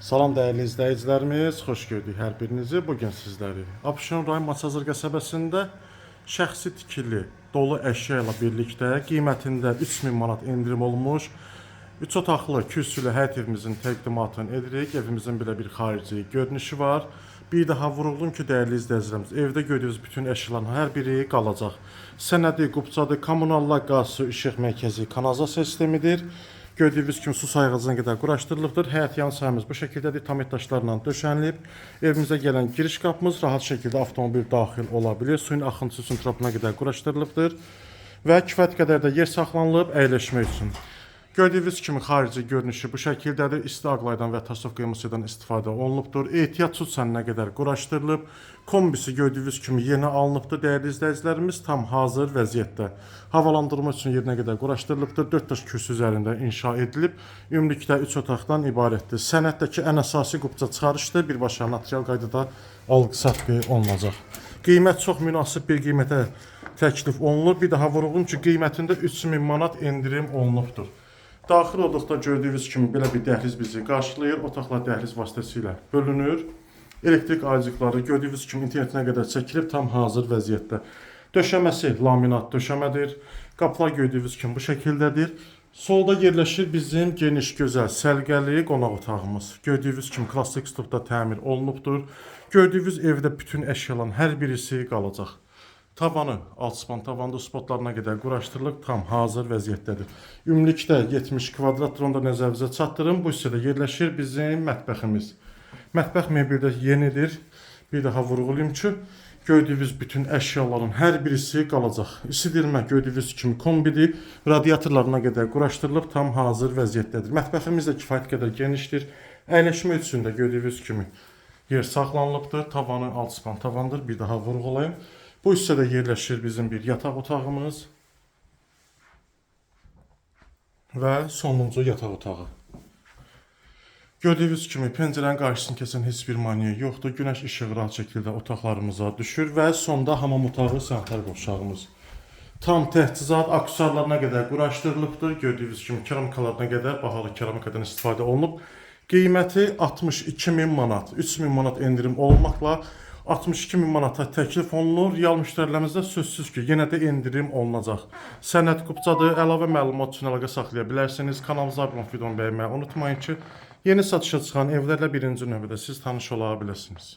Salam dəyərli izləyicilərimiz, xoş gördük hər birinizi. Bu gün sizləri Abşeron rayon Maçazır qəsəbəsində şəxsi tikili dolu əşya ilə birlikdə qiymətində 3000 manat endirim olmuş 3 otaqlı kürsülü həyət evimizin təqdimatını edirik. Evimizin belə bir xarici görünüşü var. Bir daha vurğulayım ki, dəyərli izləyicilərimiz, evdə gördüyünüz bütün əşyaların hər biri qalacaq. Sənədi, qubcadı, kommunallar, qaz, su, işıq mərkəzi, kanalizasiya sistemidir. Gördüyünüz kimi su sayğacına qədər quraşdırılıbdır. Həyət yan sahəmiz bu şəkildədir. Tamit daşlarla döşənilib. Evimizə gələn giriş qapımız rahat şəkildə avtomobil daxil ola bilir. Suyun axıntısı üçün trapına qədər quraşdırılıbdır və kifayət qədər də yer saxlanılıb əyləşmək üçün. Gördüyünüz kimi xarici görünüşü bu şəkildədir. İsti ağlaydan və tasov qıymasıdan istifadə olunubdur. Ehtiyat su səninə qədər quraşdırılıb. Kombisi gördüyünüz kimi yeni alınıbdır. Dəyərli izləyicilərimiz tam hazır vəziyyətdə. Havalandırma üçün yerinə qədər quraşdırılıbdır. 4 daş kürsü üzərində inşa edilib. Ümumilikdə 3 otaqdan ibarətdir. Sənətdəki ən əsası qubca çıxarışdır. Birbaşa notarial qaydada alqı-satqı olunacaq. Qiymət çox münasib bir qiymətə təklif olunur. Bir daha vurğulayım ki, qiymətində 3000 manat endirim olunubdur. Daxil olduqda gördüyünüz kimi belə bir dəhliz bizi qarşılayır. Otaqlar dəhliz vasitəsilə bölünür. Elektrik aycıqları gördüyünüz kimi internetinə qədər çəkilib tam hazır vəziyyətdə. Döşəməsi laminat döşəmədir. Qapılar gördüyünüz kimi bu şəkildədir. Solda yerləşir bizim geniş, gözəl, səliqəli qonaq otağımız. Gördüyünüz kimi klassik üslubda təmir olunubdur. Gördüyünüz evdə bütün əşyaların hər birisi qalacaq. Tavanı, alçıpan tavanda spotlarına qədər quraşdırılıb tam hazır vəziyyətdədir. Ümumilikdə 70 kvadratdır onu da nəzərinizə çatdırım. Bu hissədə yerləşir bizim mətbəximiz. Mətbəx mebeli də yenidir. Bir daha vurğulayım ki, gördüyünüz bütün əşyaların hər birisi qalacaq. İsidirmə gördüyünüz kimi kombidir. Radiatorlarına qədər quraşdırılıb tam hazır vəziyyətdədir. Mətbəximiz də kifayət qədər genişdir. Əyləşmə üçün də gördüyünüz kimi yer saxlanılıbdır. Tavanı alçıpan tavandır. Bir daha vurğulayım. Bu hissədə yerləşir bizim bir yataq otağımız və sonuncu yataq otağı. Gördüyünüz kimi pəncərənin qarşısını kəsən heç bir maneə yoxdur. Günəş işığı rahat şəkildə otaqlarımıza düşür və sonda hamam otağı sanitar qovşağımız. Tam təchizat aksesuarlarına qədər quraşdırılıbdır. Gördüyünüz kimi keramikalarına qədər bahalı keramikadan istifadə olunub. Qiyməti 62 min manat, 3 min manat endirim olmaqla 62 min manata təklif olunur. Real müştərilərimizdə sözsüz ki, yenə də endirim olunacaq. Sənəd qubcadır, əlavə məlumat üçün əlaqə saxlaya bilərsiniz. Kanalımıza abunə olub videonu bəyənməyi unutmayın ki, yeni satışa çıxan evlərlə birinci növbədə siz tanış ola biləsiniz.